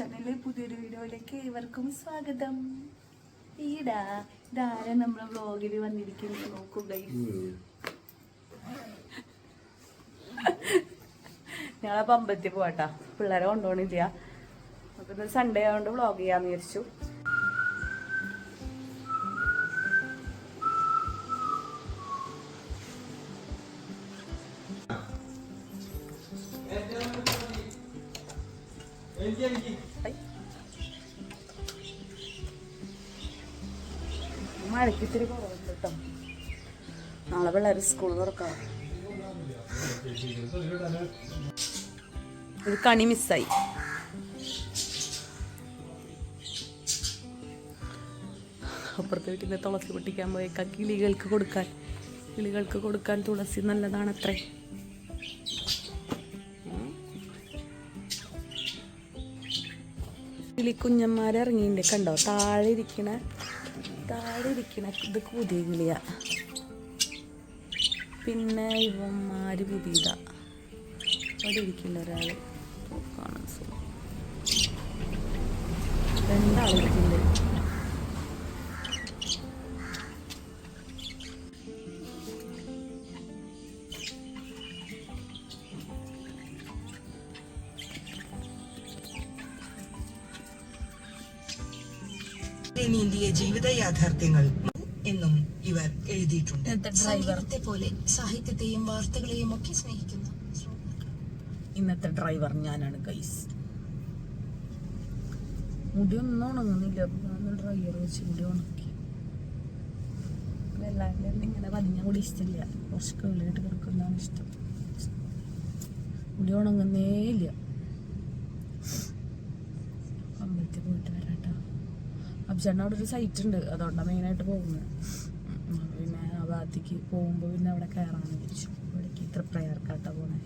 ചാനലിലെ പുതിയൊരു വീഡിയോയിലേക്ക് ഏവർക്കും സ്വാഗതം. ഈടാ ഇതാര നമ്മളെ വ്ളോഗിൽ വന്നിരിക്കുന്നത് നോക്കൂ ഞങ്ങളെ പമ്പത്തി പോവാട്ടാ. പിള്ളേരെ കൊണ്ടുപോകണില്ല. അപ്പൊ ഇന്ന് സൺഡേ ആയതുകൊണ്ട് വ്ളോഗ് ചെയ്യാന്ന് വിചാരിച്ചു. ഐ. മഴയ്ക്ക് ഇത്തിരി കുറവുണ്ട് കേട്ടോ നാളെ പിള്ളേർ സ്കൂൾ തുറക്കാം ഒരു കണി മിസ്സായി. അപ്പുറത്തെ വീട്ടിൽ നിന്ന് തുളസി പൊട്ടിക്കാൻ പോയേക്കാം. കിളികൾക്ക് കൊടുക്കാൻ. കിളികൾക്ക് കൊടുക്കാൻ തുളസി നല്ലതാണത്രേ. കിളി കുഞ്ഞന്മാരെ ഇറങ്ങിയിട്ടുണ്ട് കണ്ടോ? താഴെ ഇരിക്കണ താഴെ ഇരിക്കണ ഇത് പുതിയ കിളിയ പിന്നെ ഇവന്മാര് പുതിയതാ. അവിടെ ഇരിക്കില്ല ഒരാൾ കാണാൻ നീന്തിയ ജീവിത യാഥാർത്ഥ്യങ്ങൾ എന്നും ഇവർ എഴുതിയിട്ടുണ്ട്. സംഗീതത്തെ പോലെ സാഹിത്യത്തെയും വാർത്തകളെയും ഒക്കെ സ്നേഹിക്കുന്ന ഇന്നത്തെ ഡ്രൈവർ ഞാനാണ് ഗൈസ്. മുടി ഒന്നും ഉണങ്ങുന്നില്ല ഡ്രൈവർ വെച്ച് മുടി ഉണക്കി. എല്ലാവരും ഇങ്ങനെ വലിഞ്ഞ കൂടി ഇഷ്ടമില്ല. കുറച്ച് കേളിയായിട്ട് കിടക്കുന്നതാണ് ഇഷ്ടം. മുടി ഉണങ്ങുന്നേ ഇല്ല അമ്പലത്തിൽ പോയിട്ട് വരാട്ടോ അബ്ജാണ്ട് അവിടെ ഒരു സൈറ്റ് ഉണ്ട്. അതുകൊണ്ടാണ് മെയിനായിട്ട് പോകുന്നത്. പിന്നെ ആ ഭാഗത്തേക്ക് പോകുമ്പോൾ പിന്നെ അവിടെ കയറാമെന്ന് വിളിച്ചു ഇവിടേക്ക് ഇത്ര പ്രയർക്കാട്ടാ പോണേ.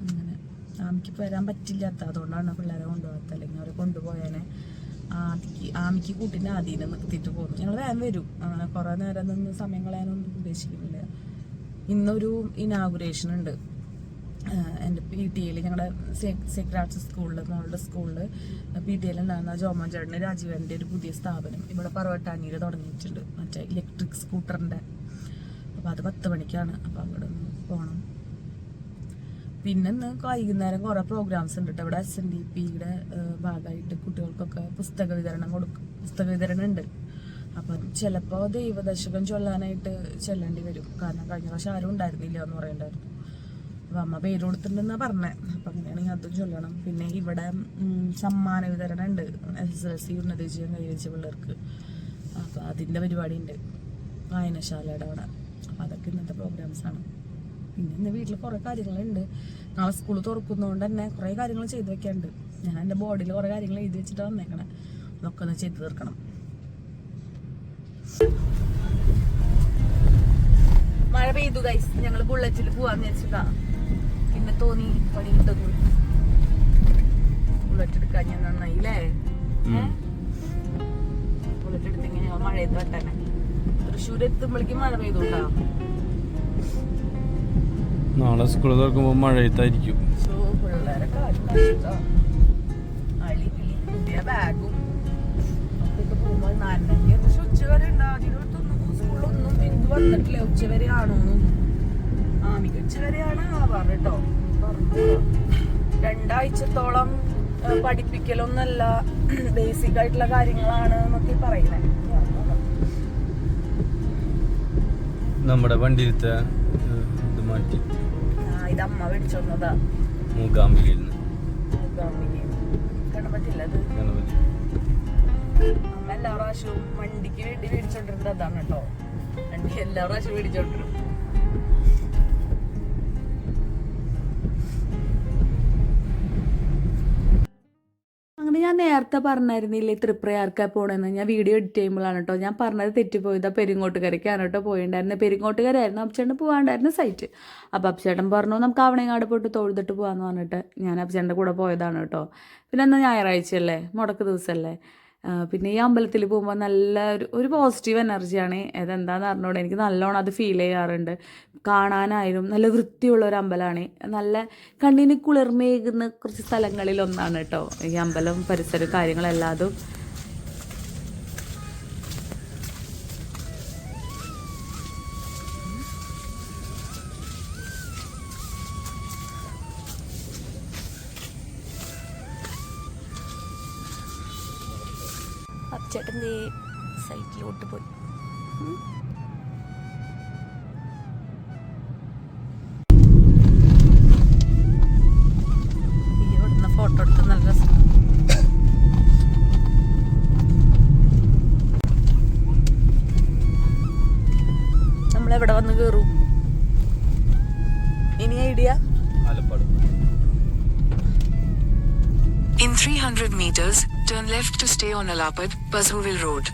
അങ്ങനെ. ആമിക്ക് വരാൻ പറ്റില്ലാത്ത അതുകൊണ്ടാണ് പിള്ളേരെ കൊണ്ടുപോകാത്ത അല്ലെങ്കിൽ അവരെ കൊണ്ടുപോയാനെ ആദിക്ക് ആമിക്ക് കൂട്ടിന്റെ ആദീനെ നിർത്തിയിട്ട് പോകുന്നു. ഞങ്ങൾ വേഗം വരും. അങ്ങനെ കുറേ നേരം നിന്ന് സമയം ഉദ്ദേശിക്കുന്നില്ല. ഇന്നൊരു ഇനാഗുറേഷൻ ഉണ്ട്. എന്റെ പി ടി എയിൽ ഞങ്ങളുടെ സീക്രട്ട് ആർട്സ് സ്കൂളിൽ മോളുടെ സ്കൂളിൽ പി ടി എയിൽ ഉണ്ടായിരുന്ന ജോമോൻ ചേട്ടന് രാജീവന്റെ ഒരു പുതിയ സ്ഥാപനം ഇവിടെ പറവട്ടാനിയിൽ തുടങ്ങിയിട്ടുണ്ട് മറ്റേ ഇലക്ട്രിക് സ്കൂട്ടറിന്റെ. അപ്പോൾ അത് പത്ത് മണിക്കാണ് അപ്പോൾ അവിടെ ഒന്ന് പോകണം. പിന്നെ ഇന്ന് വൈകുന്നേരം കുറേ പ്രോഗ്രാംസ് ഉണ്ട് കേട്ടോ. ഇവിടെ എസ് എൻ ഡി പിയുടെ ഭാഗമായിട്ട് കുട്ടികൾക്കൊക്കെ പുസ്തക വിതരണം കൊടുക്കും പുസ്തക വിതരണം ഉണ്ട്. അപ്പം ചിലപ്പോൾ ദൈവദശകം ചൊല്ലാനായിട്ട് ചെല്ലേണ്ടി വരും. കാരണം കഴിഞ്ഞ പ്രാവശ്യം ആരും ഉണ്ടായിരുന്നില്ല എന്ന് പറയണ്ടായിരുന്നു. അപ്പം അമ്മ പേര് കൊടുത്തിട്ടുണ്ടെന്നാണ് പറഞ്ഞേ. അപ്പം അങ്ങനെയാണെങ്കിൽ അതും ചൊല്ലണം. പിന്നെ ഇവിടെ സമ്മാന വിതരണം ഉണ്ട് എസ് എൽ സി ഉന്നത വിജയം കൈവരിച്ച പിള്ളേർക്ക്. അപ്പോൾ അതിന്റെ പരിപാടി ഉണ്ട് വായനശാലയുടെ അവിടെ. അപ്പോൾ അതൊക്കെ ഇന്നത്തെ പ്രോഗ്രാംസ് ആണ്. പിന്നെ ഇന്ന് വീട്ടിൽ കുറേ കാര്യങ്ങളുണ്ട്. നാളെ സ്കൂൾ തുറക്കുന്നതുകൊണ്ട് തന്നെ കുറേ കാര്യങ്ങൾ ചെയ്തു വെക്കാണ്ട്. ഞാൻ എന്റെ ബോഡിയിൽ കുറേ കാര്യങ്ങൾ എഴുതി വെച്ചിട്ട് വന്നേക്കണേ. അതൊക്കെ ഒന്ന് ചെയ്തു തീർക്കണം. മഴ പെയ്തു ഗൈസ് ഞങ്ങൾ ബുള്ളറ്റിൽ പോവാന്ന് വിചാരിച്ചിട്ടാ. പിന്നെ തോന്നി പണി കിട്ടുന്നു ബുള്ളറ്റ് എടുക്കാൻ ഞാൻ നന്നായി അല്ലേ ബുള്ളറ്റ് എടുത്തെങ്കിൽ ഞങ്ങൾ മഴയത്ത് വെട്ടനെ തൃശ്ശൂർ എത്തുമ്പോഴേക്കും മഴ പെയ്തുണ്ടാ? നാളെ സ്കൂൾ തുറക്കുമ്പോൾ മഴയത്തായിരിക്കും. ബാഗും. ഉച്ചവരെ ഉണ്ടാവും. സ്കൂളൊന്നും ബിന്ദു വന്നിട്ടില്ല. ഉച്ചവരെ ആണോന്നും ആമിക്ക് ഉച്ചവരെയാണ് ആവാറ് കേട്ടോ രണ്ടാഴ്ചത്തോളം പഠിപ്പിക്കലൊന്നല്ല ബേസിക് ആയിട്ടുള്ള കാര്യങ്ങളാണ് എന്നൊക്കെ പറയുന്നത് നമ്മുടെ വണ്ടിയിലത്തെ ഇത് മാറ്റി. ആ ഇത് അമ്മ മേടിച്ചോന്നതാ. മൂകാംബികയിൽ നിന്ന്. ഗണപതില്ല അത് ഗണപതി അമ്മ എല്ലാ പ്രാവശ്യവും വണ്ടിക്ക് വേണ്ടി മേടിച്ചോണ്ടിരുന്നത് അതാണ് കേട്ടോ വണ്ടി എല്ലാ പ്രാവശ്യവും മേടിച്ചോണ്ടിരും ഞാൻ നേരത്തെ പറഞ്ഞായിരുന്നില്ലേ തൃപ്രയാർക്കാ പോണെന്ന്? ഞാൻ വീഡിയോ എഡിറ്റ് ചെയ്യുമ്പോഴാണ് കേട്ടോ ഞാൻ പറഞ്ഞത് തെറ്റിപ്പോയത് പെരിങ്ങോട്ടുകരയ്ക്കാണ് കേട്ടോ പോയിണ്ടായിരുന്നത് പെരിങ്ങോട്ടുകരായിരുന്നു അപ്ചേട്ടൻ പോകാണ്ടായിരുന്നു സൈറ്റ് അപ്പോൾ അപ്ചേട്ടൻ പറഞ്ഞു നമുക്ക് ആവണേങ്ങാട് പോയിട്ട് തൊഴുതിട്ട് പോകാമെന്ന് പറഞ്ഞിട്ട് ഞാൻ അപ്ചേട്ടന്റെ കൂടെ പോയതാണ് കേട്ടോ പിന്നെ എന്നാൽ ഞായറാഴ്ചയല്ലേ? മുടക്ക് ദിവസമല്ലേ പിന്നെ ഈ അമ്പലത്തിൽ പോകുമ്പോൾ നല്ല ഒരു ഒരു പോസിറ്റീവ് എനർജിയാണ് അതെന്താന്ന് അറിഞ്ഞോടെ? എനിക്ക് നല്ലോണം അത് ഫീൽ ചെയ്യാറുണ്ട്. കാണാനായാലും നല്ല വൃത്തിയുള്ള ഒരു അമ്പലമാണ് നല്ല കണ്ണിന് കുളിർമയേകുന്ന കുറച്ച് സ്ഥലങ്ങളിൽ ഒന്നാണ് കേട്ടോ ഈ അമ്പലം പരിസരം കാര്യങ്ങളെല്ലാതും. Idea Alappad In 300 meters, turn left to stay on Alapad, Basuvil Road.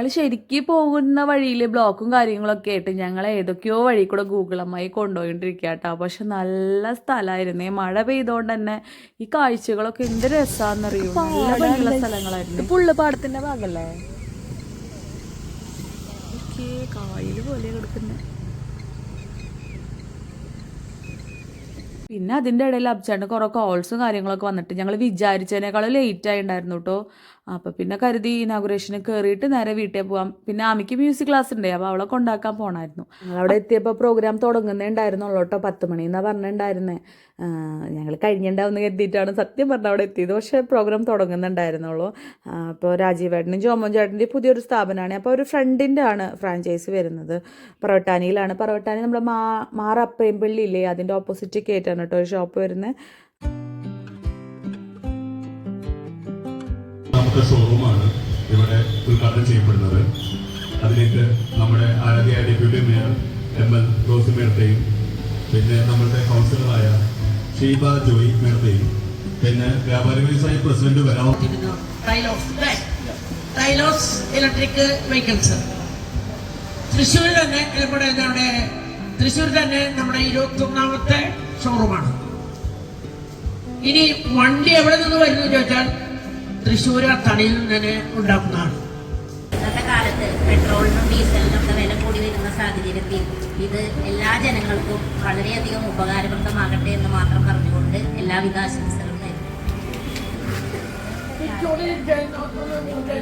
ഞങ്ങൾ ശരിക്കും പോകുന്ന വഴിയിൽ ബ്ലോക്കും കാര്യങ്ങളൊക്കെ ആയിട്ട് ഞങ്ങൾ ഏതൊക്കെയോ വഴി കൂടെ ഗൂഗിളമ്മായി കൊണ്ടുപോയിട്ടിരിക്കുക കേട്ടോ പക്ഷെ നല്ല സ്ഥലമായിരുന്നേ മഴ പെയ്തോണ്ട് തന്നെ ഈ കാഴ്ചകളൊക്കെ എന്ത് രസാന്നറിയോ? നല്ല ഭംഗിയുള്ള സ്ഥലങ്ങളായിരുന്നു. പുള്ള പാടത്തിന്റെ ഭാഗല്ലേ? കായൽ പോലെ കിടക്കുന്നത് പിന്നെ അതിന്റെ ഇടയിൽ അബ്ചാണ്ട് കുറേ കോൾസും കാര്യങ്ങളൊക്കെ വന്നിട്ട് ഞങ്ങൾ വിചാരിച്ചതിനേക്കാളും ലേറ്റ് ആയിട്ടുണ്ടായിരുന്നു കേട്ടോ അപ്പോൾ പിന്നെ കരുതി ഇനാഗുറേഷന് കയറിയിട്ട് നേരെ വീട്ടിൽ പോവാം. പിന്നെ ആമിക്ക് മ്യൂസിക് ക്ലാസ് ഉണ്ട്. അപ്പോൾ അവളെ കൊണ്ടാക്കാൻ പോകണമായിരുന്നു അവിടെ എത്തിയപ്പോൾ പ്രോഗ്രാം തുടങ്ങുന്നേ ഉണ്ടായിരുന്നുള്ളൂ കേട്ടോ. പത്ത് മണി എന്നാണ് പറഞ്ഞിട്ടുണ്ടായിരുന്നേ. ഞങ്ങൾ കഴിഞ്ഞിട്ടുണ്ടാവുന്ന കരുതിയിട്ടാണ് സത്യം പറഞ്ഞാൽ അവിടെ എത്തിയത്. പക്ഷേ പ്രോഗ്രാം തുടങ്ങുന്നുണ്ടായിരുന്നുള്ളൂ. അപ്പോൾ രാജീവേട്ടനും ജോമോൻ ചേട്ടന്റെ പുതിയൊരു സ്ഥാപനമാണ്. അപ്പോൾ ഒരു ഫ്രണ്ടിന്റെ ആണ് ഫ്രാഞ്ചൈസി വരുന്നത്. പറവട്ടാനിയിലാണ് പറവട്ടാനി നമ്മുടെ മാ മാറ അപ്പയമ്പള്ളി ഇല്ലേ അതിന്റെ ഓപ്പോസിറ്റ് കയറ്റാണ് കേട്ടോ ഒരു ഷോപ്പ് വരുന്നത് ഷോറൂമാണ് ഇവിടെ ഉദ്ഘാടനം ചെയ്യപ്പെടുന്നത്. അതിലേക്ക് നമ്മുടെ Aaradhya deputy mayor M L Rosy മേഡത്തെയും പിന്നെ നമ്മുടെ കൗൺസിലറായ ഷീബ ജോയി മേഡത്തെയും പിന്നെ വ്യാപാരി വ്യവസായ പ്രസിഡന്റ് വരാം. ടൈലോസ് ഇലക്ട്രിക് വെഹിക്കിൾസ് തൃശ്ശൂർ തന്നെ നമ്മുടെ നമ്മുടെ തൃശ്ശൂർ തന്നെ നമ്മുടെ ഇരുപത്തി ഒന്നാമത്തെ ഷോറൂമാണ് ഇനി വണ്ടി എവിടെ നിന്ന് വരുന്നു ചോദിച്ചാൽ തൃശ്ശൂർ ആ തണിയിൽ നിന്ന് തന്നെ ഉണ്ടാക്കുന്നതാണ്. ഇന്നത്തെ കാലത്ത് പെട്രോളിനും ഡീസലിനും ഒക്കെ വില കൂടി വരുന്ന സാഹചര്യത്തിൽ ഇത് എല്ലാ ജനങ്ങൾക്കും വളരെയധികം ഉപകാരപ്രദമാകട്ടെ എന്ന് മാത്രം പറഞ്ഞുകൊണ്ട് എല്ലാവിധ ആശംസകളും ഓക്കെ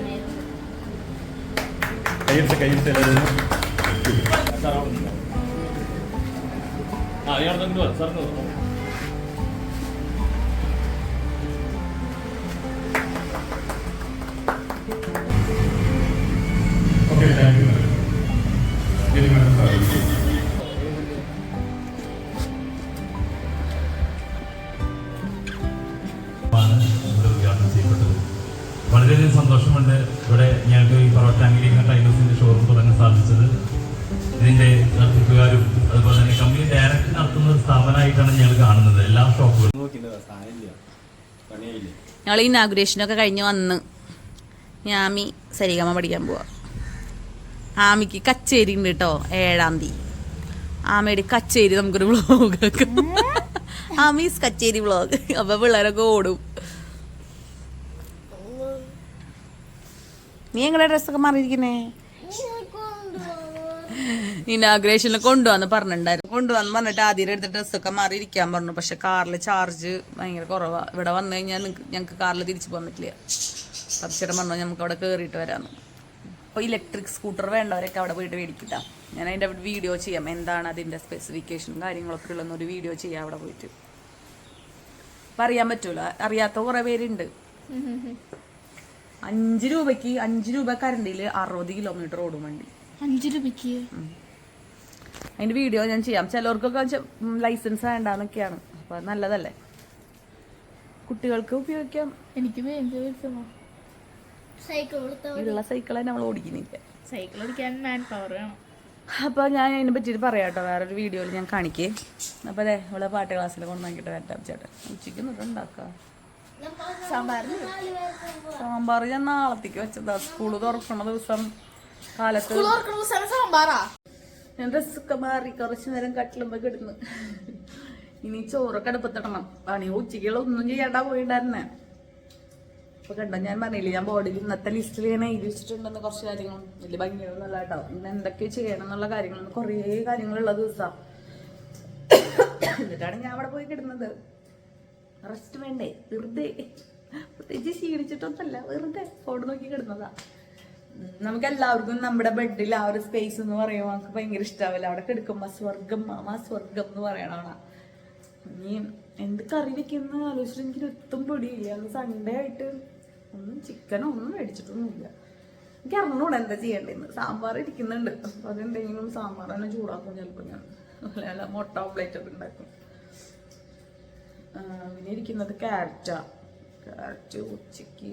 സന്തോഷമുണ്ട് ഇവിടെ ഞങ്ങൾക്ക് ഈ പൊറോട്ടാങ്കിരി ടൈലേഴ്സിന്റെ ഷോറൂം തുടങ്ങാൻ സാധിച്ചത്. ഇതിന്റെ നടത്തിപ്പുകാരും അതുപോലെ തന്നെ കമ്പനി ഡയറക്റ്റ് നടത്തുന്ന ഒരു സ്ഥാപനമായിട്ടാണ് ഞങ്ങൾ കാണുന്നത്. എല്ലാ ഷോപ്പുകളും ഞങ്ങൾ ഇനാഗുറേഷനൊക്കെ കഴിഞ്ഞ് വന്ന് ഞാമി സരിഗമ പഠിക്കാൻ പോവാ. ആമിക്ക് കച്ചേരി ഉണ്ട് കേട്ടോ ഏഴാം തീയതി. ആമയുടെ കച്ചേരി നമുക്കൊരു വ്ളോഗ് ആമീസ് കച്ചേരി വ്ളോഗ് അപ്പൊ പിള്ളേരൊക്കെ ഓടും. നീ എങ്ങനെ ഡ്രസ്സൊക്കെ മാറിയിരിക്കുന്നേ? ഇനാഗ്രേഷനിൽ കൊണ്ടുവന്ന് പറഞ്ഞിട്ടുണ്ടായിരുന്നു. കൊണ്ടുവന്ന് പറഞ്ഞിട്ട് ആദ്യം എടുത്ത ഡ്രസ്സൊക്കെ മാറി ഇരിക്കാൻ പറഞ്ഞു. പക്ഷെ കാറിൽ ചാർജ് ഭയങ്കര കുറവാ. ഇവിടെ വന്നു കഴിഞ്ഞാൽ ഞങ്ങൾക്ക് കാറിൽ തിരിച്ചു പോകാൻ പറ്റില്ല. പച്ചരം പറഞ്ഞു നമുക്ക് അവിടെ കയറിയിട്ട് വരാമെന്ന് അപ്പോൾ ഇലക്ട്രിക് സ്കൂട്ടർ വേണ്ടവരൊക്കെ അവിടെ പോയിട്ട് മേടിക്കില്ല ഞാൻ അതിന്റെ വീഡിയോ ചെയ്യാം. എന്താണ് അതിന്റെ സ്പെസിഫിക്കേഷനും കാര്യങ്ങളൊക്കെ ഉള്ളതെന്നൊരു വീഡിയോ ചെയ്യാം അവിടെ പോയിട്ട്. അപ്പം അറിയാൻ പറ്റൂല. അറിയാത്ത കുറേ പേരുണ്ട്. അഞ്ച് രൂപയ്ക്ക് അഞ്ച് രൂപ കരണ്ടിയിൽ അറുപത് കിലോമീറ്റർ ഓടും വണ്ടി. അഞ്ചു രൂപയ്ക്ക്? അതിന്റെ വീഡിയോ ഞാൻ ചെയ്യാം. ചിലർക്കൊക്കെ ലൈസൻസ് വേണ്ടാന്നൊക്കെയാണ്. അപ്പൊ നല്ലതല്ലേ? കുട്ടികൾക്ക് ഉപയോഗിക്കാം. എനിക്ക് ഉള്ള സൈക്കിളെ നമ്മൾ ഓടിക്കുന്നില്ല സൈക്കിൾ ഓടിക്കാൻ മാൻ പവർ വേണം. അപ്പോൾ ഞാൻ അതിനെ പറ്റിയിട്ട് പറയാം കേട്ടോ. വേറൊരു വീഡിയോയിൽ ഞാൻ കാണിക്കേ. അപ്പോൾ അതെ ഇവിടെ പാട്ട് ക്ലാസ്സിൽ കൊണ്ടുവന്നിട്ട് വരട്ടാം ചേട്ടൻ ഉച്ചയ്ക്ക് എന്നിട്ട് ഉണ്ടാക്കാം സാമ്പാർ ഞാൻ നാളത്തേക്ക് വെച്ചതാ. സ്കൂൾ തുറക്കണ ദിവസം കാലത്ത് ദിവസം സാമ്പാറാ? ഞാൻ ഡ്രസ്സൊക്കെ മാറി കുറച്ചു നേരം കട്ടിലുമ്പോ കിടന്ന്. ഇനി ചോറൊക്കെ അടുപ്പത്തിടണം പണി ഉച്ചയ്ക്കുള്ള ഒന്നും ചെയ്യണ്ട പോയിണ്ടായിരുന്നേ. അപ്പൊ കണ്ടോ ഞാൻ പറഞ്ഞില്ലേ ഞാൻ ബോർഡിൽ ഇന്നത്തെ ലിസ്റ്റിൽ ഞാൻ എഴുതി വെച്ചിട്ടുണ്ടെന്ന് കുറച്ച് കാര്യങ്ങളും. വലിയ ഭംഗിയൊന്നുമല്ല കേട്ടോ. ഇന്ന് എന്തൊക്കെ ചെയ്യണം എന്നുള്ള കാര്യങ്ങൾ കുറേ കാര്യങ്ങളുള്ള ദിവസമാണ് എന്നിട്ടാണ് ഞാൻ അവിടെ പോയി കിടന്നത്. റെസ്റ്റ് വേണ്ടേ? വെറുതെ. പ്രത്യേകിച്ച് ക്ഷീണിച്ചിട്ടൊന്നല്ല വെറുതെ ഫോൺ നോക്കി കിടന്നതാ. നമുക്കെല്ലാവർക്കും നമ്മുടെ ബെഡിൽ ആ ഒരു സ്പേസ് എന്ന് പറയുമ്പോൾ നമുക്ക് ഭയങ്കര ഇഷ്ടാവില്ല. അവിടെ കിടക്കുമ്പോ സ്വർഗം മാമാ സ്വർഗം എന്ന് പറയണ ഇനി എന്ത് കറി വെക്കുന്ന ആലോചിച്ചിട്ട് എനിക്ക് ഒത്തും പൊടിയില്ല. അന്ന് സൺഡേ ആയിട്ട് ഒന്നും ചിക്കനോ ഒന്നും മേടിച്ചിട്ടൊന്നുമില്ല. എനിക്ക് അറിഞ്ഞൂടെ എന്താ ചെയ്യേണ്ടതെന്ന്. സാമ്പാർ ഇരിക്കുന്നുണ്ട്. അപ്പൊ അതെന്തെങ്കിലും സാമ്പാർ തന്നെ ചൂടാക്കും ചിലപ്പോൾ ഞാൻ. മുട്ട ഓംപ്ലേറ്റ് ഒക്കെ ഉണ്ടാക്കും. പിന്നെ ഇരിക്കുന്നത് ക്യാരറ്റാ. ക്യാരറ്റ് ഉച്ചയ്ക്ക്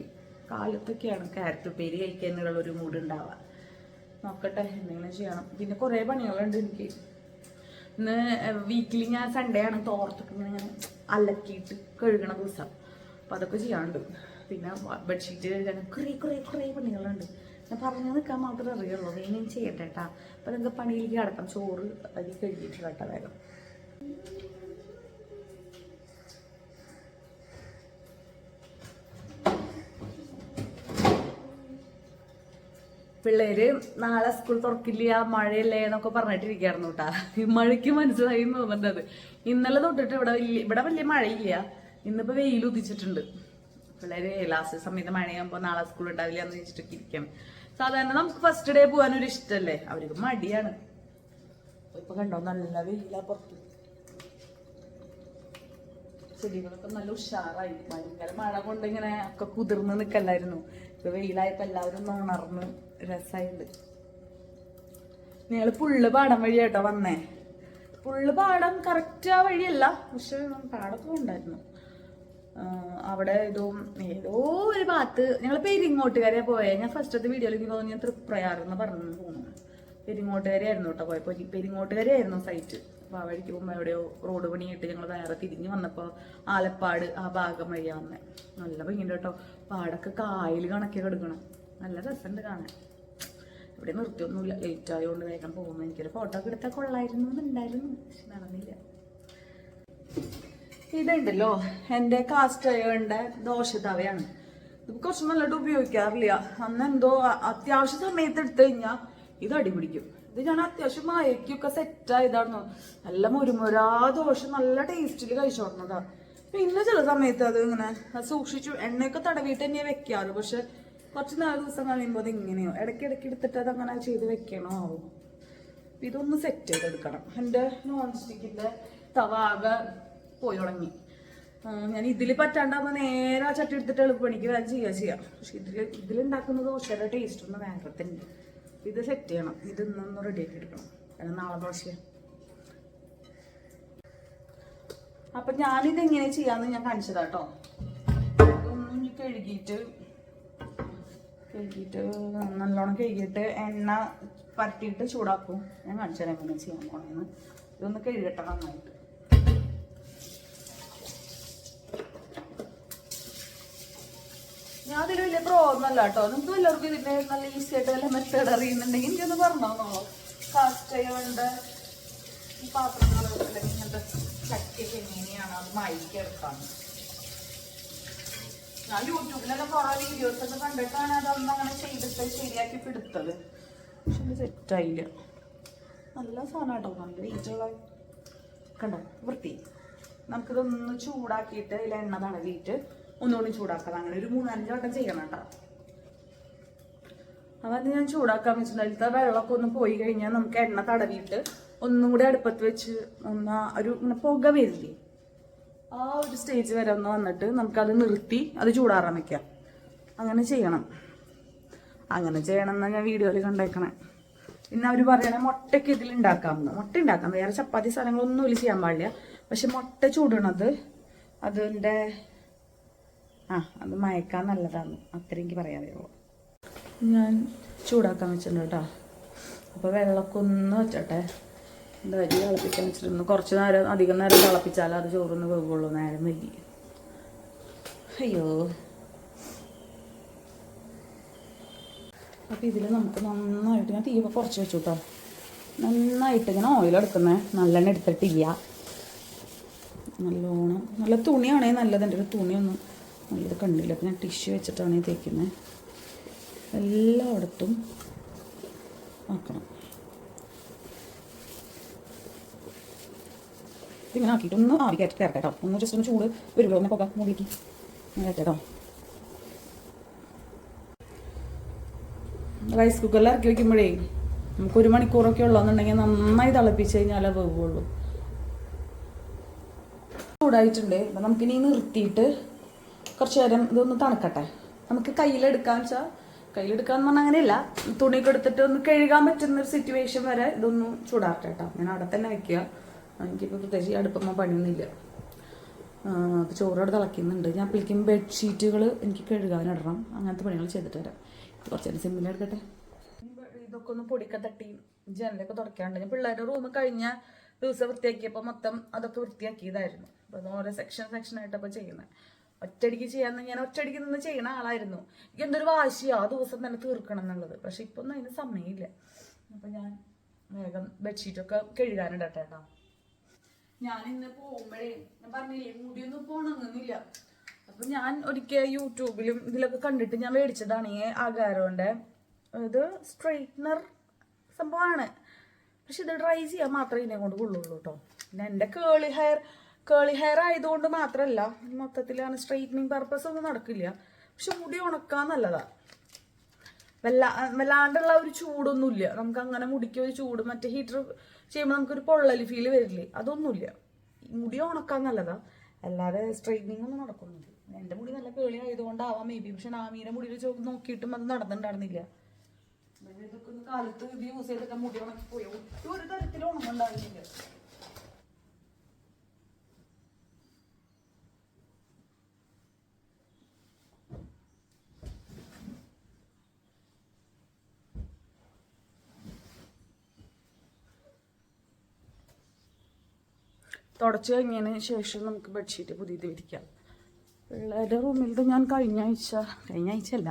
കാലത്തൊക്കെയാണ് ക്യാരറ്റ് ഉപ്പേരി കഴിക്കാനുള്ള ഒരു മൂഡ് ഉണ്ടാവുക. നോക്കട്ടെ എന്തെങ്കിലും ചെയ്യണം. പിന്നെ കുറേ പണികളുണ്ട് എനിക്ക്. ഇന്ന് വീക്കിലി ഞാൻ സൺഡേ ആണ് തോർത്തൊക്കെ ഇങ്ങനെ ഇങ്ങനെ അലക്കിയിട്ട് കഴുകണ ദിവസം. അപ്പം അതൊക്കെ ചെയ്യാനുണ്ട്. പിന്നെ ബെഡ്ഷീറ്റ് കഴുകാൻ കുറേ കുറേ കുറേ പണികളുണ്ട്. ഞാൻ പറഞ്ഞു നിൽക്കാൻ മാത്രമേ അറിയുള്ളൂ. വേഗം ചെയ്യട്ടെ കേട്ടാ അപ്പം നിങ്ങൾക്ക് പണിയിലേക്ക് കിടക്കാം. ചോറ് അരി കഴുകിയിട്ട് കേട്ടോ വേഗം. പിള്ളേര് നാളെ സ്കൂൾ തുറക്കില്ല മഴയല്ലേ എന്നൊക്കെ പറഞ്ഞിട്ടിരിക്കായിരുന്നു കേട്ടാ ഈ മഴയ്ക്ക് മനസ്സിലായി എന്ന് തോന്നുന്നുണ്ട് ഇന്നലെ തൊട്ടിട്ട് ഇവിടെ വലിയ ഇവിടെ വലിയ മഴയില്ല. ഇന്നിപ്പോ വെയിൽ ഉദിച്ചിട്ടുണ്ട്. പിള്ളേര് ലാസ്റ്റ് സമയത്ത് മഴയാകുമ്പോ നാളെ സ്കൂൾ ഉണ്ടാവില്ല എന്ന് വെച്ചിട്ടൊക്കെ ഇരിക്കാം സാധാരണ നമുക്ക് ഫസ്റ്റ് ഡേ പോകാനൊരു ഇഷ്ടല്ലേ? അവർക്ക് മടിയാണ്. ഇപ്പൊ കണ്ടോ നല്ല വെയിലാ പുറത്ത്. ചെടികളൊക്കെ നല്ല ഉഷാറായി. ഭയങ്കര മഴ കൊണ്ട് ഇങ്ങനെ ഒക്കെ കുതിർന്ന് നിക്കല്ലായിരുന്നു. ഇപ്പൊ വെയിലായപ്പോ എല്ലാവരും ഉണർന്ന് രസമായിണ്ട് നിങ്ങൾ പുള്ള് പാടം വഴി കേട്ടോ വന്നേ? പുള്ള് പാടം കറക്റ്റ് ആ വഴിയല്ല പക്ഷെ പാടൊക്കെ ഉണ്ടായിരുന്നു അവിടെ ഏതോ ഏതോ ഒരു ഭാഗത്ത് ഞങ്ങൾ പെരിങ്ങോട്ടുകാരെ പോയെ? ഞാൻ ഫസ്റ്റത്തെ വീഡിയോയിൽ എനിക്ക് തോന്നിയ തൃപ്രയാർ തൃപ്രയാറെന്ന് പറഞ്ഞു തോന്നുന്നു. പെരിങ്ങോട്ടുകാരായിരുന്നു കേട്ടോ പോയപ്പോ പെരിങ്ങോട്ടുകാരായിരുന്നു സൈറ്റ് അപ്പൊ ആ വഴിക്ക് പോകുമ്പോൾ എവിടെയോ റോഡ് പണിയിട്ട് ഞങ്ങൾ വേറെ തിരിഞ്ഞു വന്നപ്പോൾ ആലപ്പാട് ആ ഭാഗം വഴിയാ വന്നേ. നല്ല ഭംഗിയുണ്ട് കേട്ടോ പാടൊക്കെ കായൽ കണക്കി കിടക്കണം നല്ല രസമുണ്ട് കാണാൻ. ഇവിടെ നിർത്തിയൊന്നുമില്ല. ലേറ്റ് ആയതുകൊണ്ട് വേഗം പോകുന്നു. എനിക്കൊരു ഫോട്ടോ ഒക്കെ എടുത്താൽ കൊള്ളായിരുന്നു എന്നുണ്ടായിരുന്നു. പക്ഷെ നടന്നില്ല. ഇതുണ്ടല്ലോ. എന്റെ കാസ്റ്റ് അയണിന്റെ ദോശതവയാണ്. ഇത് കുറച്ച് നല്ലതായിട്ട് ഉപയോഗിക്കാറില്ല. അന്ന് എന്തോ അത്യാവശ്യ സമയത്ത് എടുത്തു കഴിഞ്ഞാൽ ഇത് അടിപിടിക്കും. ഇത് ഞാൻ അത്യാവശ്യം മയക്കൊക്കെ സെറ്റ് ആയതായിരുന്നു. നല്ല മുരുമുരാ ദോശ നല്ല ടേസ്റ്റിൽ കഴിച്ചോടുന്നതാണ് പിന്നെ ചില സമയത്ത് അത് ഇങ്ങനെ സൂക്ഷിച്ചു എണ്ണയൊക്കെ തടവിയിട്ട് തന്നെയാണ് വെക്കാറ്. പക്ഷെ കുറച്ച് നാല് ദിവസം കഴിയുമ്പോൾ അത് ഇങ്ങനെയോ ഇടയ്ക്കിടയ്ക്ക് എടുത്തിട്ട് അത് അങ്ങനെ ചെയ്ത് വെക്കണോ ആവും ഇതൊന്ന് സെറ്റ് ചെയ്തെടുക്കണം. എന്റെ നോൺ സ്റ്റിക്കിന്റെ തവ ആകെ പോയി തുടങ്ങി. ഞാൻ ഇതിൽ പറ്റാണ്ടാകുമ്പോൾ നേരെ ചട്ടി എടുത്തിട്ട് എളുപ്പണിക്ക് വേറെ ചെയ്യുക ചെയ്യാം. പക്ഷെ ഇതിൽ ഇതിലുണ്ടാക്കുന്ന ദോശയുടെ ടേസ്റ്റ് ഒന്ന് വേറെ തന്നെ ഇത് സെറ്റ് ചെയ്യണം. ഇത് ഇന്നൊന്ന് റെഡി ആക്കി എടുക്കണം. കാരണം നാളെ ദോശയാണ് അപ്പം ഞാനിത് എങ്ങനെ ചെയ്യാമെന്ന് ഞാൻ കാണിച്ചതാട്ടോ ഒന്നും കഴുകിയിട്ട് കഴുകിയിട്ട് നല്ലോണം കഴുകിയിട്ട് എണ്ണ പരട്ടിയിട്ട് ചൂടാക്കും. ഞാൻ കാണിച്ചു തരാം എങ്ങനെ ചെയ്യാൻ പോണെന്ന്. ഇതൊന്ന് കഴുകട്ടെ നന്നായിട്ട്. ഞാൻ അതിൽ വലിയ പ്രോ ഒന്നല്ല കേട്ടോ. നിങ്ങൾക്ക് എല്ലാവർക്കും ഇതിന്റെ നല്ല ഈസി ആയിട്ട് വല്ല മെത്തേഡ് അറിയുന്നുണ്ടെങ്കിൽ എനിക്കൊന്ന് പറഞ്ഞോ കാസ്റ്റ് ഈ പാത്രങ്ങൾ അല്ലെങ്കിൽ ഇങ്ങനത്തെ ചട്ടിയൊക്കെ എങ്ങനെയാണ്? അത് മയക്കെടുക്കാൻ ഞാൻ യൂട്യൂബിലൊക്കെ കുറെ വീഡിയോസ് ഒക്കെ കണ്ടിട്ടാണ് അതൊന്നും അങ്ങനെ ചെയ്തിട്ട് ശരിയാക്കി എടുത്തത് പക്ഷെ ഇത് സെറ്റായില്ല. നല്ല സാധനം കേട്ടോ നല്ല വെയിറ്റുള്ള കണ്ടോ? വൃത്തി. നമുക്കിതൊന്ന് ചൂടാക്കിയിട്ട് ഇതിൽ എണ്ണ തടവിയിട്ട് ഒന്നുകൂടി ചൂടാക്കാം. അങ്ങനെ ഒരു മൂന്നാലഞ്ച് വട്ടം ചെയ്യണം കേട്ടോ. അപ്പം അത് ഞാൻ ചൂടാക്കാൻ വെച്ചിട്ടുണ്ടായിട്ട് വെള്ളമൊക്കെ ഒന്ന് പോയി കഴിഞ്ഞാൽ നമുക്ക് എണ്ണ തടവിയിട്ട് ഒന്നും കൂടി അടുപ്പത്ത് വെച്ച് ഒന്ന് ഒരു പുക വരില്ലേ? ആ ഒരു സ്റ്റേജ് വരെ ഒന്ന് വന്നിട്ട് നമുക്കത് നിർത്തി അത് ചൂടാറാൻ വെക്കാം. അങ്ങനെ ചെയ്യണം. അങ്ങനെ ചെയ്യണം എന്നാണ് ഞാൻ വീഡിയോയിൽ കണ്ടേക്കണേ. പിന്നെ അവർ പറയണേ മുട്ടയ്ക്ക് ഇതിൽ ഉണ്ടാക്കാമെന്ന് മുട്ട ഉണ്ടാക്കാം. വേറെ ചപ്പാത്തി സാധനങ്ങളൊന്നും ഇല്ല ചെയ്യാൻ പാടില്ല. പക്ഷെ മുട്ട ചൂടണത് അതിന്റെ ആ അത് മയക്കാൻ നല്ലതാണ് അത്ര എനിക്ക് പറയാറിയുള്ളൂ ഞാൻ ചൂടാക്കാൻ വെച്ചിട്ടുണ്ട് കേട്ടോ അപ്പോൾ വെള്ളമൊക്കെ ഒന്ന് വെച്ചോട്ടെ എന്താ അരി തിളപ്പിക്കാൻ വെച്ചിട്ടുണ്ട് കുറച്ച് നേരം അധികം നേരം തിളപ്പിച്ചാലേ അത് ചോറൊന്ന് വേവുള്ളൂ. നേരം വൈകി. അയ്യോ. അപ്പോൾ ഇതിൽ നമുക്ക് നന്നായിട്ട് ഞാൻ തീ കുറച്ച് വെച്ചു കേട്ടോ നന്നായിട്ട് ഇങ്ങനെ ഓയിലെടുക്കുന്നത് നല്ലെണ്ണ എടുത്തിട്ടില്ല. നല്ലോണം നല്ല തുണിയാണേ നല്ലത്. എന്റെ ഒരു തുണിയൊന്നും നല്ലത് കണ്ടില്ല. അപ്പം ഞാൻ ടിഷ്യൂ വെച്ചിട്ടാണ് തേക്കുന്നത് എല്ലായിടത്തും ആക്കണം. ഇങ്ങനെ ആക്കിയിട്ട് ഒന്ന് ആവി കയറ്റി കേട്ടോ ഒന്ന് ജസ്റ്റ് ഒന്ന് ചൂട് വരുമല്ലോ ഒന്ന് പോകാം മുകളിലേക്ക് കേട്ടോ. റൈസ് കുക്കറിൽ ഇറക്കി വെക്കുമ്പോഴേ നമുക്ക് ഒരു മണിക്കൂറൊക്കെ ഉള്ളതെന്നുണ്ടെങ്കിൽ നന്നായി തിളപ്പിച്ച് കഴിഞ്ഞാലേ വേവുള്ളൂ. ചൂടായിട്ടുണ്ട്. അപ്പം നമുക്കിനി നിർത്തിയിട്ട് കുറച്ച് നേരം ഇതൊന്ന് തണുക്കട്ടെ. നമുക്ക് കയ്യിലെടുക്കാന്ന് വെച്ചാൽ കയ്യിലെടുക്കാന്ന് പറഞ്ഞാൽ അങ്ങനെയല്ല. തുണിയൊക്കെ എടുത്തിട്ട് ഒന്ന് കഴുകാൻ പറ്റുന്ന ഒരു സിറ്റുവേഷൻ വരെ ഇതൊന്ന് ചൂടാറട്ടെ കേട്ടോ. ഞാൻ അവിടെ തന്നെ വെക്കുക. എനിക്കിപ്പോൾ പ്രത്യേകിച്ച് അടുപ്പമ്മ പണിയൊന്നുമില്ല. അപ്പോൾ ചോറോട് തിളയ്ക്കുന്നുണ്ട്. ഞാൻ അപ്പോഴേക്കും ബെഡ്ഷീറ്റുകൾ എനിക്ക് കഴുകാനിടണം അങ്ങനത്തെ പണികൾ ചെയ്തിട്ട് വരാം. കുറച്ച് നേരം സിമ്മിലെടുക്കട്ടെ ഇതൊക്കെ ഒന്ന് പൊടിക്ക തട്ടി ജനലൊക്കെ തുടയ്ക്കാണ്ട് ഞാൻ പിള്ളേരുടെ റൂം കഴിഞ്ഞ ദിവസം വൃത്തിയാക്കിയപ്പോൾ മൊത്തം അതൊക്കെ വൃത്തിയാക്കിയതായിരുന്നു. അപ്പോൾ അത് ഓരോ സെക്ഷൻ സെക്ഷൻ ആയിട്ടപ്പോൾ ചെയ്യുന്നത് ഒറ്റടിക്ക് ചെയ്യാന്ന് ഞാൻ ഒറ്റടിക്ക് നിന്ന് ചെയ്യണ ആളായിരുന്നു. എനിക്ക് എന്തൊരു വാശിയോ ആ ദിവസം തന്നെ തീർക്കണം എന്നുള്ളത്. പക്ഷെ ഇപ്പൊ ഒന്നും അതിന് സമയമില്ല. അപ്പൊ ഞാൻ വേഗം ബെഡ്ഷീറ്റൊക്കെ കഴുകാനിടട്ടെ കേട്ടോ ഞാൻ ഇന്ന് പോകുമ്പോഴേ ഞാൻ പറഞ്ഞില്ലേ മുടിയൊന്നും പോണങ്ങുന്നില്ല അപ്പൊ ഞാൻ ഒരിക്കൽ യൂട്യൂബിലും ഇതിലൊക്കെ കണ്ടിട്ട് ഞാൻ മേടിച്ചതാണ് ഈ ആകാരോന്റെ ഇത് സ്ട്രെയിറ്റ്നർ സംഭവമാണ്. പക്ഷെ ഇത് ഡ്രൈ ചെയ്യാൻ മാത്രമേ ഇതിനെ കൊണ്ട് കൊള്ളുള്ളൂ കേട്ടോ പിന്നെ എന്റെ കേളി ഹെയർ കേളി ഹെയർ ആയതുകൊണ്ട് മാത്രമല്ല മൊത്തത്തിലാണ് സ്ട്രെയിറ്റനിങ് പർപ്പസ് ഒന്നും നടക്കില്ല. പക്ഷെ മുടി ഉണക്കാൻ നല്ലതാ. വല്ലാ വല്ലാണ്ടുള്ള ഒരു ചൂടൊന്നുമില്ല. നമുക്ക് അങ്ങനെ മുടിക്ക് ഒരു ചൂട് മറ്റേ ഹീറ്റർ ചെയ്യുമ്പോൾ നമുക്കൊരു പൊള്ളൽ ഫീൽ വരില്ലേ? അതൊന്നുമില്ല. മുടി ഉണക്കാൻ നല്ലതാ. അല്ലാതെ സ്ട്രെയിറ്റനിങ് ഒന്നും നടക്കുന്നില്ല. എന്റെ മുടി നല്ല കേളി ആയതുകൊണ്ടാവാം മേ ബി പക്ഷെ നാമീരെ മുടിയിൽ ചോ നോക്കിയിട്ടും അത് നടന്നിട്ടുണ്ടായിരുന്നില്ല. ഇതൊക്കെ കാലത്ത് ഇത് യൂസ് ചെയ്തൊക്കെ മുടി ഉണക്കി പോയി ഒരു തരത്തിലും ഉണങ്ങുണ്ടായിരുന്നില്ല തുടച്ചു കഴിഞ്ഞതിന് ശേഷം നമുക്ക് ബെഡ്ഷീറ്റ് പുതിയത് വിരിക്കാം. പിള്ളേരുടെ റൂമിൽ ഞാൻ കഴിഞ്ഞ ആഴ്ച കഴിഞ്ഞ ആഴ്ച അല്ല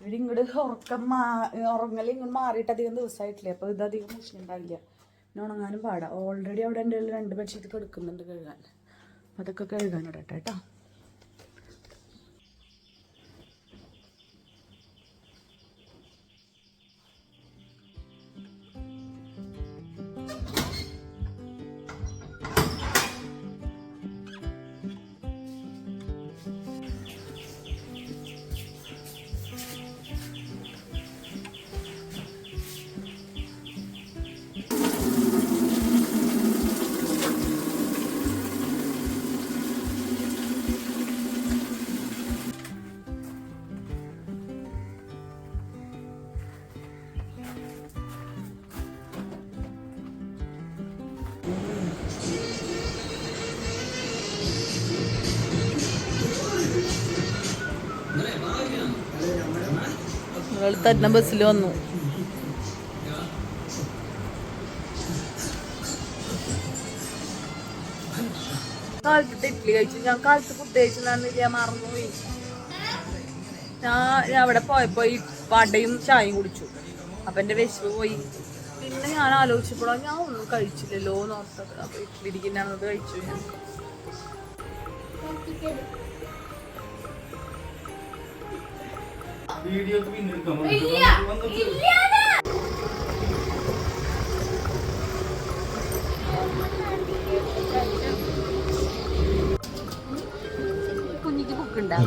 ഇവിടെ ഇങ്ങോട്ട് ഉറക്കം മാ ഉറങ്ങൽ ഇങ്ങോട്ട് മാറിയിട്ട് അധികം ദിവസമായിട്ടില്ലേ. അപ്പോൾ ഇത് അധികം മുഷിയുണ്ടാവില്ല പിന്നെ ഉണങ്ങാനും പാടാം. ഓൾറെഡി അവിടെ എന്റെ രണ്ട് ബെഡ്ഷീറ്റ് എടുക്കുന്നുണ്ട് കഴുകാൻ. അതൊക്കെ കഴുകാനിടട്ടെ കേട്ടോ. ഞങ്ങൾ തന്നെ ബസ്സിൽ വന്നു. കാലത്ത് ഇഡ്ഡലി കഴിച്ചു. ഞാൻ കാലത്ത് ഫുഡ് കഴിച്ചില്ല മറന്നുപോയി. ഞാൻ അവിടെ പോയപ്പോ ഈ വടയും ചായയും കുടിച്ചു. അപ്പൊ എന്റെ വിശപ്പ് പോയി. പിന്നെ ഞാൻ ആലോചിച്ചപ്പോഴോ ഞാൻ ഒന്നും കഴിച്ചില്ലല്ലോ എന്ന് അപ്പൊ ഇഡ്ഡലി ഇരിക്കുന്നാണത് കഴിച്ചു ഞാൻ. വീഡിയോ പിന്നെ എടുക്കാം കുഞ്ഞിക്ക് ബുക്കുണ്ടാ?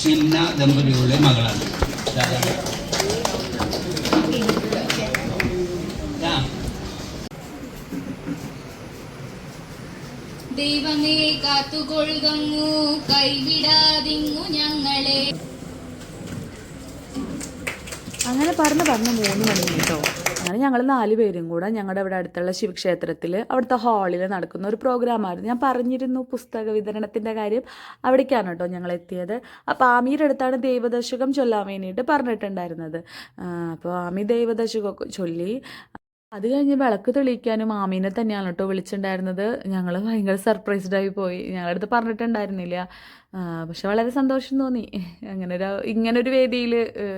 ഷിംന ദമ്പതികളുടെ മകളാണ്. ദൈവമേ കാത്തുകൊള്ളുകങ്ങു കൈവിടാതിങ്ങു ഞങ്ങളെ. അങ്ങനെ പറഞ്ഞ് പറഞ്ഞ് മൂന്ന് മണി കേട്ടോ. അങ്ങനെ ഞങ്ങൾ നാല് പേരും കൂടെ ഞങ്ങളുടെ ഇവിടെ അടുത്തുള്ള ശിവക്ഷേത്രത്തിൽ അവിടുത്തെ ഹാളിൽ നടക്കുന്ന ഒരു പ്രോഗ്രാമായിരുന്നു ഞാൻ പറഞ്ഞിരുന്നു പുസ്തക വിതരണത്തിന്റെ കാര്യം. അവിടേക്കാണ് കേട്ടോ ഞങ്ങൾ എത്തിയത്. അപ്പോൾ ആമിയുടെ അടുത്താണ് ദൈവദശകം ചൊല്ലാൻ വേണ്ടിയിട്ട് പറഞ്ഞിട്ടുണ്ടായിരുന്നത്. അപ്പോൾ ആമി ദൈവദശകമൊക്കെ ചൊല്ലി അത് കഴിഞ്ഞ് വിളക്ക് തെളിയിക്കാനും മാമീനെ തന്നെയാണ് കേട്ടോ വിളിച്ചിട്ടുണ്ടായിരുന്നത്. ഞങ്ങൾ ഭയങ്കര സർപ്രൈസ്ഡ് ആയി പോയി. ഞങ്ങളടുത്ത് പറഞ്ഞിട്ടുണ്ടായിരുന്നില്ല. പക്ഷെ വളരെ സന്തോഷം തോന്നി. അങ്ങനെ ഒരു ഇങ്ങനൊരു വേദിയിൽ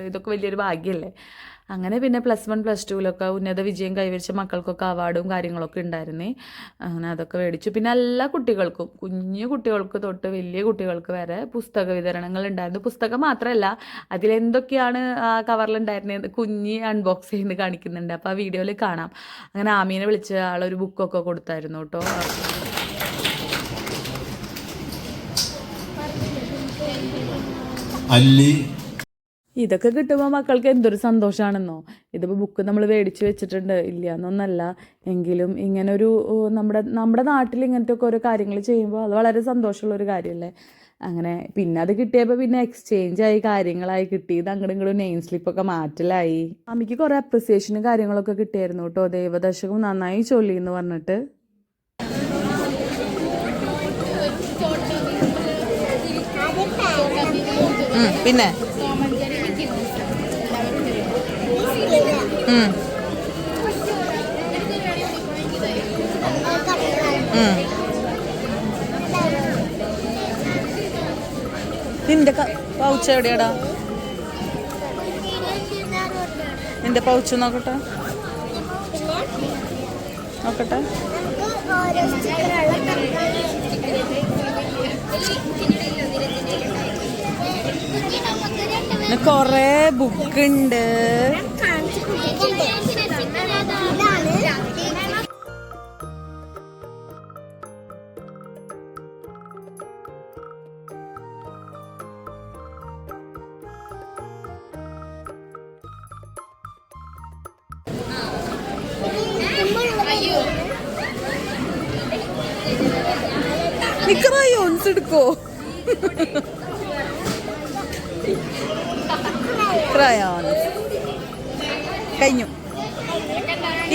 ഇതൊക്കെ വലിയൊരു ഭാഗ്യമല്ലേ അങ്ങനെ പിന്നെ പ്ലസ് വൺ പ്ലസ് ടുവിലൊക്കെ ഉന്നത വിജയം കൈവരിച്ച മക്കൾക്കൊക്കെ അവാർഡും കാര്യങ്ങളൊക്കെ ഉണ്ടായിരുന്നേ. അങ്ങനെ അതൊക്കെ മേടിച്ചു. പിന്നെ എല്ലാ കുട്ടികൾക്കും കുഞ്ഞു കുട്ടികൾക്ക് തൊട്ട് വലിയ കുട്ടികൾക്ക് വരെ പുസ്തക വിതരണങ്ങൾ ഉണ്ടായിരുന്നു. പുസ്തകം മാത്രമല്ല അതിലെന്തൊക്കെയാണ് ആ കവറിലുണ്ടായിരുന്നത് കുഞ്ഞ് അൺബോക്സ് ചെയ്ത് കാണിക്കുന്നുണ്ട്. അപ്പോൾ ആ വീഡിയോയിൽ കാണാം. അങ്ങനെ ആമീനെ വിളിച്ച് ആളൊരു ബുക്കൊക്കെ കൊടുത്തായിരുന്നു കേട്ടോ. അല്ലി ഇതൊക്കെ കിട്ടുമ്പോൾ മക്കൾക്ക് എന്തൊരു സന്തോഷമാണെന്നോ ഇതിപ്പോൾ ബുക്ക് നമ്മൾ മേടിച്ച് വെച്ചിട്ടുണ്ട്. ഇല്ല എന്നൊന്നല്ല എങ്കിലും ഇങ്ങനൊരു നമ്മുടെ നമ്മുടെ നാട്ടിൽ ഇങ്ങനത്തെ ഒക്കെ ഓരോ കാര്യങ്ങൾ ചെയ്യുമ്പോൾ അത് വളരെ സന്തോഷമുള്ള ഒരു കാര്യമല്ലേ അങ്ങനെ പിന്നെ അത് കിട്ടിയപ്പോൾ പിന്നെ എക്സ്ചേഞ്ച് ആയി കാര്യങ്ങളായി കിട്ടി ഇത് അങ്ങോട്ടും ഇങ്ങോട്ടും നെയിം സ്ലിപ്പൊക്കെ മാറ്റലായി. അമ്മയ്ക്ക് കുറേ അപ്രിസിയേഷനും കാര്യങ്ങളൊക്കെ കിട്ടിയായിരുന്നു കേട്ടോ. ദൈവദശകം നന്നായി ചൊല്ലി എന്ന് പറഞ്ഞിട്ട് പിന്നെ? നിന്റെ പൗച്ച് എവിടെയാടാ? നിന്റെ പൗച്ച് നോക്കട്ടെ. നോക്കട്ടെ. കൊറേ ബുക്ക് ഉണ്ട്. ക്രയോൺസ് എടുക്കോ? ക്രയോൺസ് കഴിഞ്ഞു.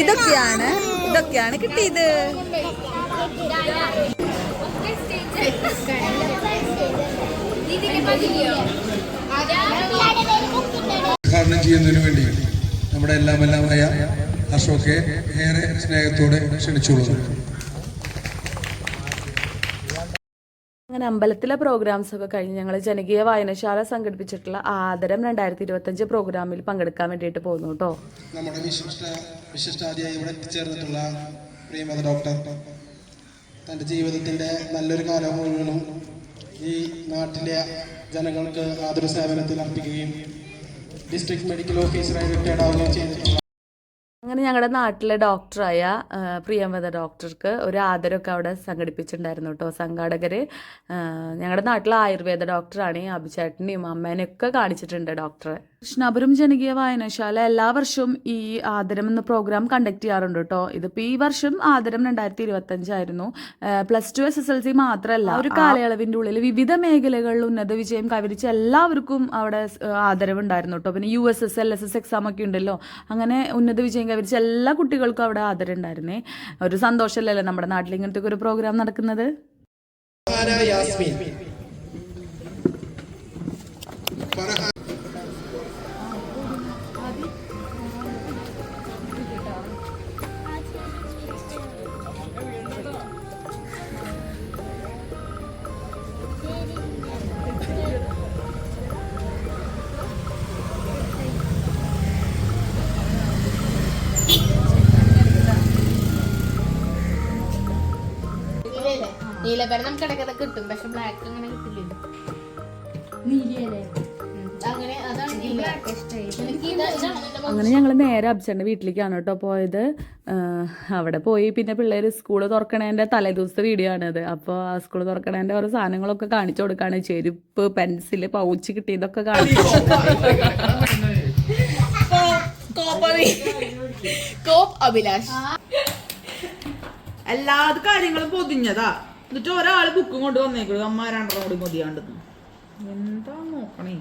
ഇതൊക്കെയാണ് ഇതൊക്കെയാണ് കിട്ടിയത്. ഉദ്ഘാടനം ചെയ്യുന്നതിന് വേണ്ടി നമ്മുടെ എല്ലാം എല്ലാമായ അശോകെ ഏറെ സ്നേഹത്തോടെ ക്ഷണിച്ചുകൊള്ളുന്നു. അമ്പലത്തിലെ പ്രോഗ്രാംസ് ഒക്കെ കഴിഞ്ഞ് ഞങ്ങൾ ജനകീയ വായനശാല സംഘടിപ്പിച്ചിട്ടുള്ള ആദരം രണ്ടായിരത്തി ഇരുപത്തഞ്ച് പ്രോഗ്രാമിൽ പങ്കെടുക്കാൻ വേണ്ടിയിട്ട് പോകുന്നു കേട്ടോ നമ്മുടെ വിശിഷ്ട വിശിഷ്ടാതിയായി ഇവിടെ ചേർന്നിട്ടുള്ള പ്രിയമത ഡോക്ടർ തന്റെ ജീവിതത്തിന്റെ നല്ലൊരു കാലം മുഴുവനും ഈ നാട്ടിലെ ജനങ്ങൾക്ക് ആതുര സേവനത്തിൽ അർപ്പിക്കുകയും ഡിസ്ട്രിക്ട് മെഡിക്കൽ ഓഫീസറായി റിട്ടയർഡ് ആവുകയും ചെയ്തിട്ടുള്ള അങ്ങനെ ഞങ്ങളുടെ നാട്ടിലെ ഡോക്ടറായ ആ, പ്രിയമത ഡോക്ടർക്ക് ഒരു ആദരമൊക്കെ അവിടെ സംഘടിപ്പിച്ചിട്ടുണ്ടായിരുന്നു കേട്ടോ സംഘാടകർ ഞങ്ങളുടെ നാട്ടിലെ ആയുർവേദ ഡോക്ടറാണ് അഭിചേട്ടനെയും അമ്മേനെയൊക്കെ കാണിച്ചിട്ടുണ്ട് ഡോക്ടറെ. കൃഷ്ണാപുരം ജനകീയ വായനശാല എല്ലാ വർഷവും ഈ ആദരം എന്ന പ്രോഗ്രാം കണ്ടക്ട് ചെയ്യാറുണ്ട് കേട്ടോ ഇതിപ്പോൾ ഈ വർഷം ആദരം രണ്ടായിരത്തി ഇരുപത്തഞ്ചായിരുന്നു plus two S S L C മാത്രമല്ല ഒരു കാലയളവിന്റെ ഉള്ളിൽ വിവിധ മേഖലകളിൽ ഉന്നത വിജയം കൈവരിച്ച എല്ലാവർക്കും അവിടെ ആദരവുണ്ടായിരുന്നു കേട്ടോ പിന്നെ U S S L S S exam ഒക്കെ ഉണ്ടല്ലോ. അങ്ങനെ ഉന്നത വിജയം കൈവരിച്ച എല്ലാ കുട്ടികൾക്കും അവിടെ ആദരം ഉണ്ടായിരുന്നേ ഒരു സന്തോഷമല്ലല്ലോ നമ്മുടെ നാട്ടിൽ ഇങ്ങനത്തെ ഒരു പ്രോഗ്രാം നടക്കുന്നത്? യാസ്മിൻ? നീലപ്പേര നമുക്ക് കിട്ടും. പക്ഷെ ബ്ലാക്ക് അങ്ങനെ കിട്ടില്ല അങ്ങനെ ഞങ്ങൾ നേരെ അബ്സന്റെ വീട്ടിലേക്കാണ് കേട്ടോ പോയത്. അവിടെ പോയി പിന്നെ പിള്ളേർ സ്കൂൾ തുറക്കണേന്റെ തലേദിവസത്തെ വീഡിയോ ആണിത്. അപ്പോൾ ആ സ്കൂൾ തുറക്കണേന്റെ ഓരോ സാധനങ്ങളൊക്കെ കാണിച്ചു കൊടുക്കാണ്. ചെരുപ്പ് പെൻസിൽ പൗച്ച് കിട്ടിയതൊക്കെ കാണിച്ചു കോപ്പ് അഭിലാഷ്. എല്ലാ കാര്യങ്ങളും പൊതിഞ്ഞതാ. എന്നിട്ട് ഒരാൾ ബുക്കും കൊണ്ട് വന്നേക്കുള്ളൂ അമ്മ രണ്ടെണ്ണം കൂടി മതിയാണ്ട് എന്താ നോക്കണേ?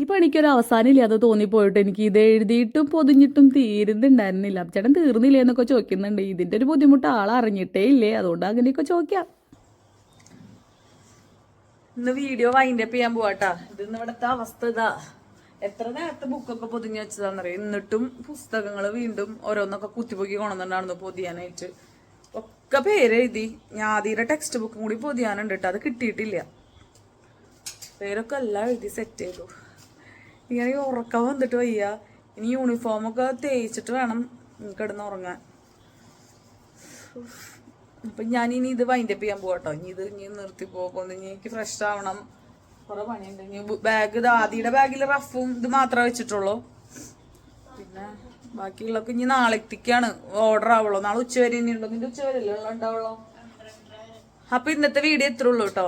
ഈ പണിക്കൊരു അവസാനമില്ലാതെ തോന്നിപ്പോയിട്ട് എനിക്ക് ഇത് എഴുതിയിട്ടും പൊതിഞ്ഞിട്ടും തീരുന്നുണ്ടായിരുന്നില്ല. ചേട്ടൻ തീർന്നില്ലേ എന്നൊക്കെ ചോദിക്കുന്നുണ്ട്. ഇതിന്റെ ഒരു ബുദ്ധിമുട്ട് ആളറിഞ്ഞിട്ടേ ഇല്ലേ. അതുകൊണ്ട് അങ്ങനെയൊക്കെ ചോദിക്കാം. ഇന്ന് വീഡിയോ വൈൻഡപ്പ് ചെയ്യാൻ പോവാട്ടാ. ഇതിന്ന് ഇവിടുത്തെ അവസ്ഥ ഇതാ. എത്ര നേരത്തെ ബുക്കൊക്കെ പൊതിഞ്ഞ് വെച്ചതാണെന്നറിയാം? എന്നിട്ടും പുസ്തകങ്ങൾ വീണ്ടും ഓരോന്നൊക്കെ കുത്തിപ്പൊക്കി കൊണ്ടുവന്നിട്ടുണ്ടായിരുന്നു പൊതിയാനായിട്ട്. ഒക്കെ പേര് എഴുതി ഞാതിയുടെ ടെക്സ്റ്റ് ബുക്കും കൂടി പൊതിയാനുണ്ട് അത് കിട്ടിയിട്ടില്ല. പേരൊക്കെ എല്ലാം എഴുതി സെറ്റ് ചെയ്തു. ഇങ്ങനെ ഉറക്കം വന്നിട്ട് വയ്യ. ഇനി യൂണിഫോമൊക്കെ തേച്ചിട്ട് വേണം കിടന്ന് ഉറങ്ങാൻ. ഞാൻ ഇനി ഇത് വൈൻഡപ്പ് ചെയ്യാൻ പോകട്ടോ ഇനി ഇത് ഇനി നിർത്തി പോകുമ്പോൾ ഇനി എനിക്ക് ഫ്രഷ് ആവണം. ബാഗ് ഇത് ആദിയുടെ ബാഗിൽ റഫും ഇത് മാത്രമേ വെച്ചിട്ടുള്ളൂ. പിന്നെ ബാക്കിയുള്ളൊക്കെ ഇനി നാളെത്തിക്കാണ് ഓർഡർ ആവുള്ളൂ. നാളെ ഉച്ച വരെ ഇനി നിന്റെ ഉച്ച വരെ അല്ലേ ഉണ്ടാവുള്ളൂ. അപ്പൊ ഇന്നത്തെ വീഡിയോ എത്ര ഉള്ളൂ കേട്ടോ.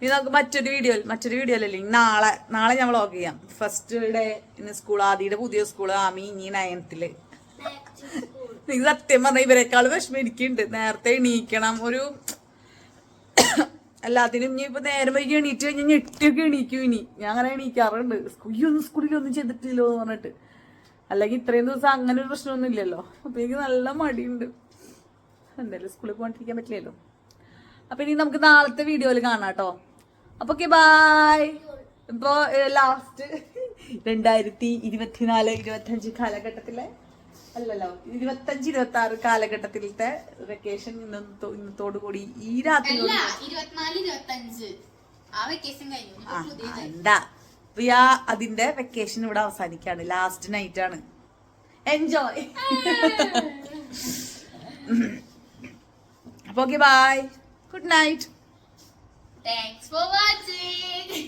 ഇനി നമുക്ക് മറ്റൊരു വീഡിയോ മറ്റൊരു വീഡിയോ അല്ലേ? നാളെ നാളെ ഞാൻ വ്ളോഗ് ചെയ്യാം. ഫസ്റ്റ് ഡേ ഇന്ന് സ്കൂൾ ആദിയുടെ പുതിയ സ്കൂൾ ആമി ഇനി നയൻത്തിൽ നീ സത്യം പറഞ്ഞ ഇവരെക്കാൾ വിഷമം എനിക്കുണ്ട്. നേരത്തെ എണീക്കണം. ഒരു എല്ലാത്തിനും ഇനി ഇപ്പൊ നേരം വൈകി എണീറ്റ് കഴിഞ്ഞാൽ ഞെട്ടിയൊക്കെ എണീക്കും ഇനി. ഞാൻ അങ്ങനെ എണീക്കാറുണ്ട്. സ്കൂളിലൊന്നും സ്കൂളിലൊന്നും ചെയ്തിട്ടില്ലോ എന്ന് പറഞ്ഞിട്ട്. അല്ലെങ്കിൽ ഇത്രയും ദിവസം അങ്ങനെ ഒരു പ്രശ്നമൊന്നും ഇല്ലല്ലോ. അപ്പൊ എനിക്ക് നല്ല മടിയുണ്ട്. എന്തായാലും സ്കൂളിൽ പോകാണ്ടിരിക്കാൻ പറ്റില്ലല്ലോ. അപ്പൊ ഇനി നമുക്ക് നാളത്തെ വീഡിയോയിൽ കാണാം കേട്ടോ. അപ്പൊ ഓക്കെ ബായ് ഇപ്പോ ലാസ്റ്റ് രണ്ടായിരത്തി ഇരുപത്തിനാല് ഇരുപത്തഞ്ച് കാലഘട്ടത്തിലെ അല്ലല്ലോ ഇരുപത്തഞ്ച് ഇരുപത്തി ആറ് കാലഘട്ടത്തിലത്തെ വെക്കേഷൻ ഇന്ന് ഇന്നത്തോടു കൂടി ഈ രാത്രി എന്താ അതിന്റെ വെക്കേഷൻ ഇവിടെ അവസാനിക്കാണ്. ലാസ്റ്റ് നൈറ്റ് ആണ്. എൻജോയ് അപ്പൊ okay bye good night thanks for watching.